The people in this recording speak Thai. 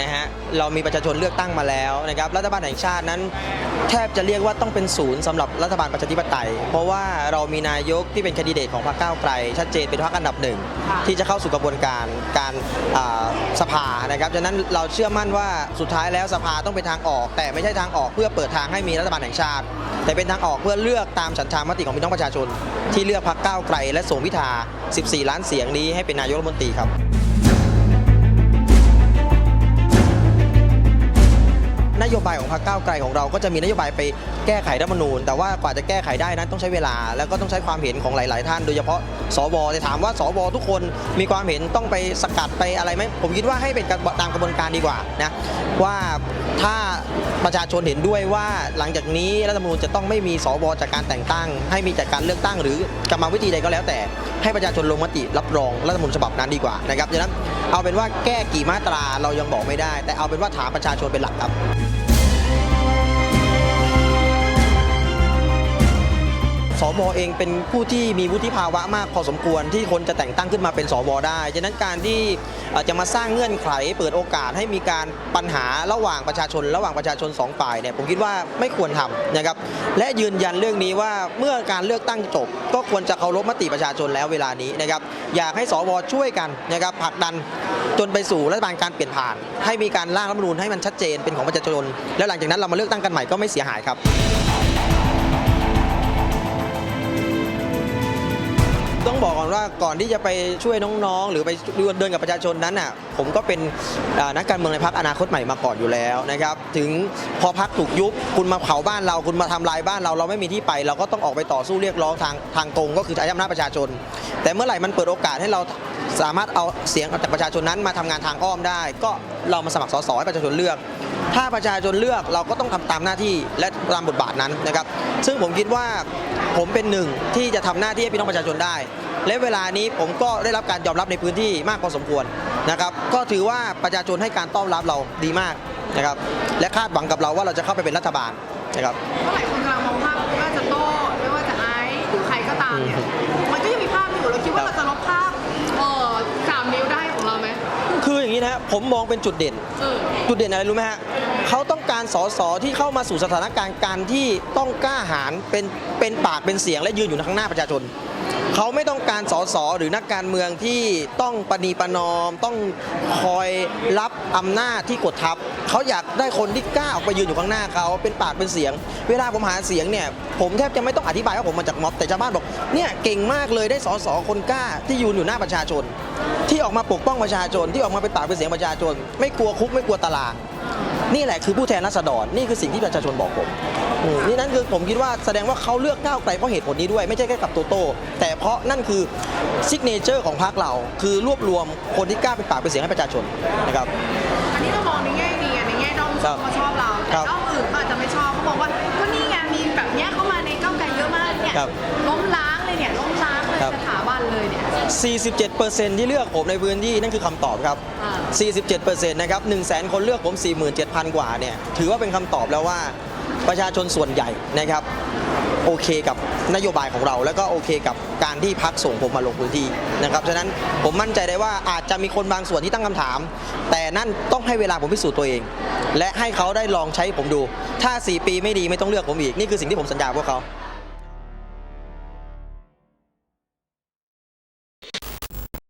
นะฮะเรามีประชาชนเลือกตั้งมาแล้วนะครับรัฐบาลแห่งชาตินั้น แทบจะเรียกว่าต้องเป็นศูนย์สำหรับรัฐบาลประชาธิปไตย เพราะว่าเรามีนายกที่เป็นคนดิเดตของพรรคก้าวไกลชัดเจนเป็นพรรคอันดับหนึ่งที่จะเข้าสู่กระบวนการการสภานะครับฉะนั้นเราเชื่อมั่นว่าสุดท้ายแล้วสภาต้องเป็นทางออก แต่ไม่ใช่ทางออกเพื่อเปิดทางให้มีรัฐบาลแห่งชาติ แต่เป็นทางออกเพื่อเลือกตามฉันทามติของพี่น้องประชาชน ที่เลือกพรรคก้าวไกล และส่งพิธา 14 ล้านเสียงนี้ให้เป็นนายกรัฐมนตรีครับ นโยบายของพรรคก้าวไกลของเราก็จะมีนโยบายไปแก้ไขรัฐธรรมนูญ แต่ว่ากว่าจะแก้ไขได้นั้นต้องใช้เวลา แล้วก็ต้องใช้ความเห็นของหลาย ๆ ท่าน โดยเฉพาะสวแต่ถามว่าสวทุกคนมีความเห็นต้องไปสกัดไปอะไรไหมผมคิดว่าให้เป็นตามกระบวนการดีกว่านะว่าถ้าประชาชนเห็นด้วยว่าหลังจากนี้รัฐธรรมนูญจะต้องไม่มีสวจากการแต่งตั้ง ให้มีจากการเลือกตั้ง หรือกรรมวิธีใดก็แล้วแต่ ให้ประชาชนลงมติรับรองรัฐธรรมนูญฉบับนั้นดีกว่านะครับดังนั้นเอาเป็นว่าแก้กี่มาตราเรายังบอกไม่ได้ แต่เอาเป็นว่าถามประชาชนเป็นหลักครับ สวเองเป็นผู้ที่มีวุฒิภาวะมากพอสมควรที่คนจะแต่งตั้งขึ้นมาเป็นสวได้ฉะนั้นการที่จะมาสร้างเงื่อนไข เปิดโอกาสให้มีการปัญหาระหว่างประชาชน ระหว่างประชาชนสองฝ่ายเนี่ยผมคิดว่าไม่ควรทำนะครับและยืนยันเรื่องนี้ว่าเมื่อการเลือกตั้งจบ ก็ควรจะเคารพมติประชาชนแล้วเวลานี้นะครับอยากให้สวช่วยกันนะครับผลักดันจนไปสู่รัฐบาลการเปลี่ยนผ่าน ให้มีการร่างรัฐธรรมนูญให้มันชัดเจนเป็นของประชาชน แล้วหลังจากนั้นเรามาเลือกตั้งกันใหม่ก็ไม่เสียหายครับ ต้องบอกก่อนว่าก่อนที่จะไปช่วยน้องๆ หรือไปเดินกับประชาชนนั้นน่ะผมก็เป็นนักการเมืองในพักอนาคตใหม่มาก่อนอยู่แล้วนะครับถึงพอพักถูกยุบคุณมาเผาบ้านเราคุณมาทำลายบ้านเราเราไม่มีที่ไป เราก็ต้องออกไปต่อสู้เรียกร้องทางทางตรงก็คือใช้อำนาจประชาชน แต่เมื่อไหร่มันเปิดโอกาสให้เราสามารถเอาเสียงจากประชาชนนั้นมาทำงานทางอ้อมได้ ก็เรามาสมัครสสให้ประชาชนเลือก ถ้าประชาชนเลือกเราก็ต้องทำตามหน้าที่และตามบทบาทนั้นนะครับ ซึ่งผมคิดว่าผมเป็นหนึ่งที่จะทำหน้าที่ให้พี่น้องประชาชนได้ และเวลานี้ผมก็ได้รับการยอมรับในพื้นที่มากพอสมควรนะครับ ก็ถือว่าประชาชนให้การต้อนรับเราดีมากนะครับ และคาดหวังกับเราว่าเราจะเข้าไปเป็นรัฐบาลนะครับเมื่อไหร่คนกำลังมองภาพไม่ว่าจะโต้ไม่ว่าจะไอซ์หรือใครก็ตามเนี่ยมันก็ยังมีภาพอยู่เราคิดว่าเราจะลบภาพเออสามนิ้วได้ของเราไหมคืออย่างนี้นะฮะผมมองเป็นจุดเด่นเออ จุดเด่นอะไรรู้ไหมฮะเขาต้องการสสที่เข้ามาสู่สถานการณ์การที่ต้องกล้าหาญเป็นเป็นปากเป็นเสียงและยืนอยู่ข้างหน้าประชาชน เขาไม่ต้องการสสหรือนักการเมืองที่ต้องปณีประนอม ต้องคอยรับอำนาจที่กดทับ เขาอยากได้คนที่กล้าออกไปยืนอยู่ข้างหน้าเขาเป็นปากเป็นเสียง เวลาผมหาเสียงเนี่ยผมแทบจะไม่ต้องอธิบายว่าผมมาจากม็อบแต่ชาวบ้านบอกเนี่ยเก่งมากเลยได้สสคนกล้าที่ยืนอยู่หน้าประชาชน ที่ออกมาปกป้องประชาชนที่ออกมาเป็นปากเป็นเสียงประชาชน ไม่กลัวคุกไม่กลัวตารางนี่แหละคือผู้แทนราษฎรนี่คือสิ่งที่ประชาชนบอกผม อืมนี่นั่นคือผมคิดว่าแสดงว่าเขาเลือกก้าวไกลเพราะเหตุผลนี้ด้วยไม่ใช่แค่กับโตโต้แต่เพราะนั่นคือซิกเนเจอร์ของพรรคเรา คือรวบรวมคนที่กล้าเป็นปากเป็นเสียงให้ประชาชนนะครับ อันนี้เรามองในแง่ดีอะในแง่ด้อมครับเขาชอบเราคแต่รับด้อมอื่นเขาอาจจะไม่ชอบเขาบอกว่าก็นี่ไงมีแบบเนี้ยเข้ามาในก้าวไกลเยอะมากเนี่ยครับล้มล้างเลยเนี่ยล้มล้างเลยครับ สถาบันเลยเนี่ย 47%ที่เลือกผมในพื้นที่นั่นคือคำตอบครับ อ่า 47%นะครับ1 0 0 0 0 0 คนเลือกผม 47,000 กว่าเนี่ย ถือว่าเป็นคำตอบแล้วว่า ประชาชนส่วนใหญ่นะครับ โอเคกับนโยบายของเรา แล้วก็โอเคกับการที่พักส่งผมมาลงพื้นที่นะครับฉะนั้นผมมั่นใจได้ว่าอาจจะมีคนบางส่วนที่ตั้งคำถาม แต่นั่นต้องให้เวลาผมพิสูจน์ตัวเอง และให้เขาได้ลองใช้ผมดู ถ้า 4 ปีไม่ดีไม่ต้องเลือกผมอีกนี่คือสิ่งที่ผมสัญญาพวกเขา